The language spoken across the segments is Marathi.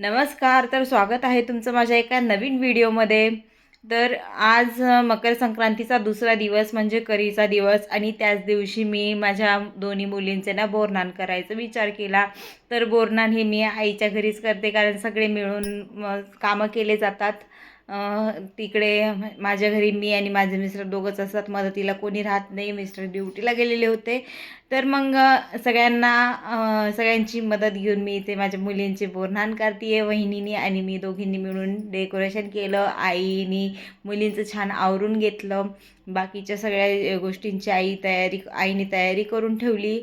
नमस्कार तर स्वागत आहे तुमचं माझ्या एका नवीन व्हिडिओमध्ये. तर आज मकर संक्रांतीचा दुसरा दिवस म्हणजे करीचा दिवस आणि त्याच दिवशी मी माझ्या दोन्ही मुलींचे ना बोरनान करायचा विचार केला. तर बोरनान हे मी आईच्या घरीच करते कारण सगळे मिळून कामं केले जातात. तिकडे माझ्या घरी मी आणि माझे मिस्टर दोघंच असतात. मदतीला कोणी राहत नाही. मिस्टर ड्युटीला गेलेले होते. तर मग सगळ्यांना सगळ्यांची मदत घेऊन मी इथे माझ्या मुलींचे बोरणान करते वहिनीनी आणि मी दोघींनी मिळून डेकोरेशन केलं. आईनी मुलींचं छान आवरून घेतलं. बाकीच्या सगळ्या गोष्टींची आई तयारी आईने तयारी करून ठेवली.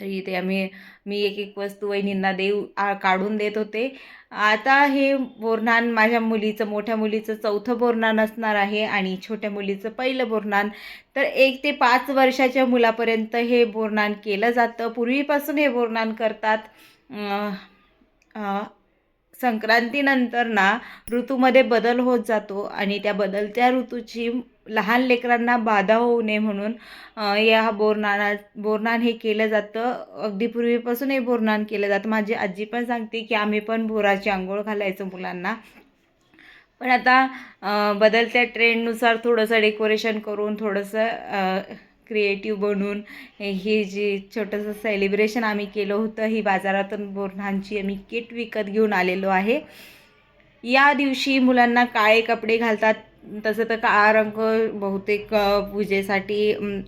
तर इथे आम्ही मी एक एक वस्तू वहिनींना देऊ काढून देत होते. आता हे बोरणान माझ्या मुलीचं मोठ्या मुलीचं चौथं बोरणान असणार आहे आणि छोट्या मुलीचं पहिलं बोरणान तर एक ते पाच वर्षाच्या मुलापर्यंत हे बोरणान केलं जातं. पूर्वीपासून हे बोरणान करतात. संक्रांतीनंतर ना ऋतूमध्ये बदल होत जातो आणि त्या बदलत्या ऋतूची लहान लेकरांना बाधा होऊ नये म्हणून या बोरनाना बोरनान हे केलं जातं. अगदी पूर्वीपासून हे बोरनान केलं जातं. माझी आजी पण सांगते की आम्ही पण बोराची आंघोळ घालायचो मुलांना. पण आता बदलत्या ट्रेंडनुसार थोडंसं डेकोरेशन करून थोडंसं क्रिएटिव्ह बनवून हे जे छोटंसं सेलिब्रेशन आम्ही केलं होतं ही बाजारातून बोरणांची आम्ही किट विकत घेऊन आलेलो आहे. या दिवशी मुलांना काळे कपडे घालतात. तसं तर काळा रंग बहुतेक पूजेसाठी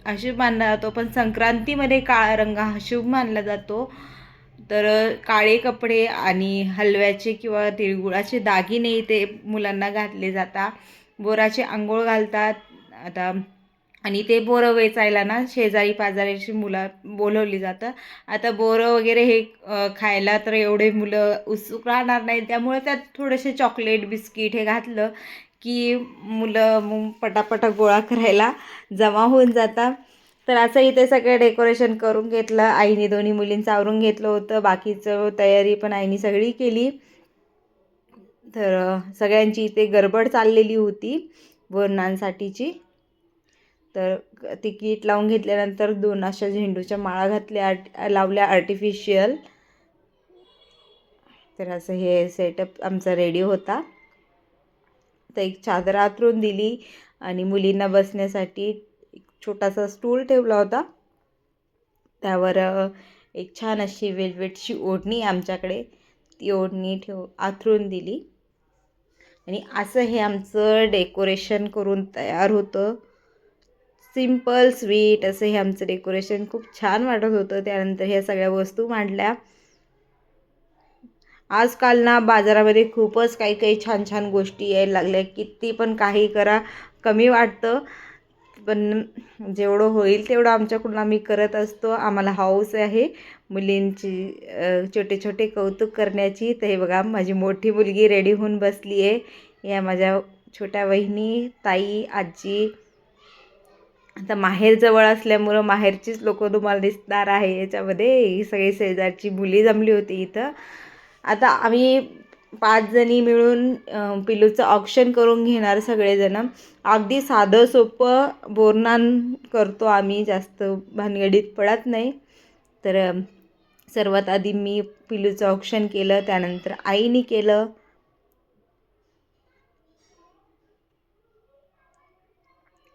अशुभ मानला जातो. पण संक्रांतीमध्ये काळा रंग हा शुभ मानला जातो. तर काळे कपडे आणि हलव्याचे किंवा तिळगुळाचे दागिने ते मुलांना घातले जातात. बोराचे आंघोळ घालतात. आता आणि ते बोरं वेचायला ना शेजारी पाजारीची मुलं बोलवली जातं. आता बोरं वगैरे हे खायला तर एवढे मुलं उत्सुक राहणार नाही त्यामुळे त्यात थोडेसे चॉकलेट बिस्किट हे घातलं की मुलं मग पटापटा गोळा करायला जमा होऊन जातात. तर असं इथे सगळं डेकोरेशन करून घेतलं. आईने दोन्ही मुलींचं आवरून घेतलं होतं. बाकीचं तयारी पण आईने सगळी केली. तर सगळ्यांची इथे गडबड चाललेली होती वरणांसाठीची. तर ती किट लावून घेतल्यानंतर दोन अशा झेंडूच्या माळा घातल्या आर्ट लावल्या आर्टिफिशियल तर असं हे सेटअप आमचा रेडी होता. तर एक चादर आतरून दिली आणि मुलींना बसण्यासाठी एक छोटासा स्टूल ठेवला होता. त्यावर एक छान अशी वेलवेटची ओढणी आमच्याकडे ती ओढणी ठेव आथरून दिली. आणि असं हे आमचं डेकोरेशन करून तयार होतं. सिंपल स्वीट असं हे आमचं डेकोरेशन खूप छान वाटत होतं. त्यानंतर ह्या सगळ्या वस्तू मांडल्या. आजकाल ना बाजारामध्ये खूपच काही काही छान छान गोष्टी यायला लागल्या. किती पण काही करा कमी वाटतं. पण जेवढं होईल तेवढं आमच्याकडून आम्ही करत असतो. आम्हाला हाऊस आहे. मुलींची छोटे छोटे कौतुक करण्याची. तर हे बघा माझी मोठी मुलगी रेडी होऊन बसली आहे. या माझ्या छोट्या वहिनी ताई आजी. आता माहेर जवळ असल्यामुळं माहेरचीच लोक तुम्हाला दिसणार आहे. याच्यामध्ये ही सगळी शेजारची मुली जमली होती इथं. आता आम्ही पाच जणी मिळून पिलूचं ऑप्शन करून घेणार सगळेजण. अगदी साधं सोपं बोरनान करतो आम्ही जास्त भानगडीत पडत नाही. तर सर्वात आधी मी पिलूचं ऑप्शन केलं त्यानंतर आईने केलं.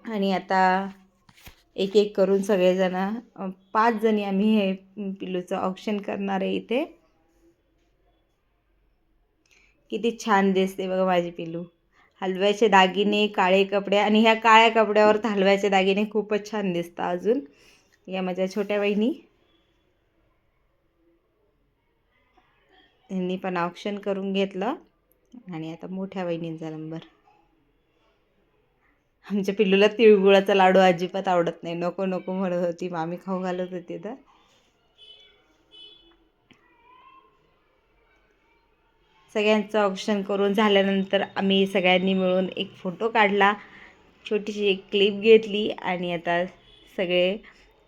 आणि आता एक एक करून सगळेजण पाच जणी आम्ही हे पिलूचं ऑप्शन करणार आहे इथे. किती छान दिसते बघा माझी पिलू हलव्याचे दागिने काळे कपडे आणि ह्या काळ्या कपड्यावर तर हलव्याचे दागिने खूपच छान दिसतात अजून. या माझ्या छोट्या बहिणी यांनी पण ऑप्शन करून घेतलं. आणि आता मोठ्या बहिणींचा नंबर आमच्या पिल्लूला तिळगुळाचा लाडू अजिबात आवडत नाही. नको नको म्हणत होती. मामी खाऊ घालत होती तर. सगळ्यांचं ऑप्शन करून झाल्यानंतर आम्ही सगळ्यांनी मिळून एक फोटो काढला. छोटीशी एक क्लिप घेतली आणि आता सगळे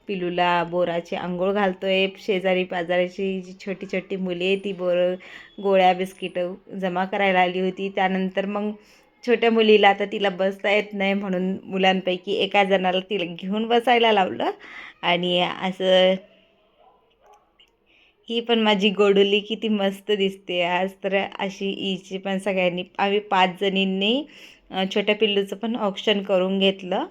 पिलूला बोराची आंघोळ घालतो आहे शेजारी पाजाराची जी छोटी छोटी मुली आहे ती बोर गोळ्या बिस्किटं जमा करायला आली होती. त्यानंतर मग छोट्या मुलीला आता तिला बसता येत नाही म्हणून मुलांपैकी एका जणाला तिला घेऊन बसायला लावलं. आणि असं ही पण माझी गोडुली किती मस्त दिसते आज. तर अशी हिची पण सगळ्यांनी आम्ही पाच जणींनी छोट्या पिल्लूचं पण ऑप्शन करून घेतलं.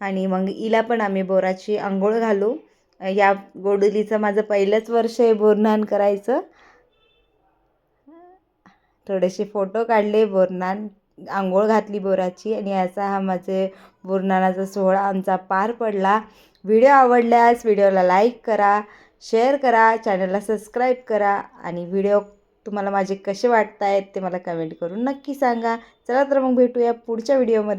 आणि मग हिला पण आम्ही बोराची आंघोळ घालू. या गोडुलीचं माझं पहिलंच वर्ष आहे बोरनान करायचं. थोडेसे फोटो काढले बोरनान आंघोळ घातली बोराची आणि याचा हा माझे बोरनानाचा सोहळा आमचा पार पडला. व्हिडिओ आवडल्यास व्हिडिओला लाईक करा शेअर करा चॅनलला सबस्क्राईब करा आणि व्हिडिओ तुम्हाला माझे कसे वाटत आहेत ते मला कमेंट करून नक्की सांगा. चला तर मग भेटूया पुढच्या व्हिडिओमध्ये.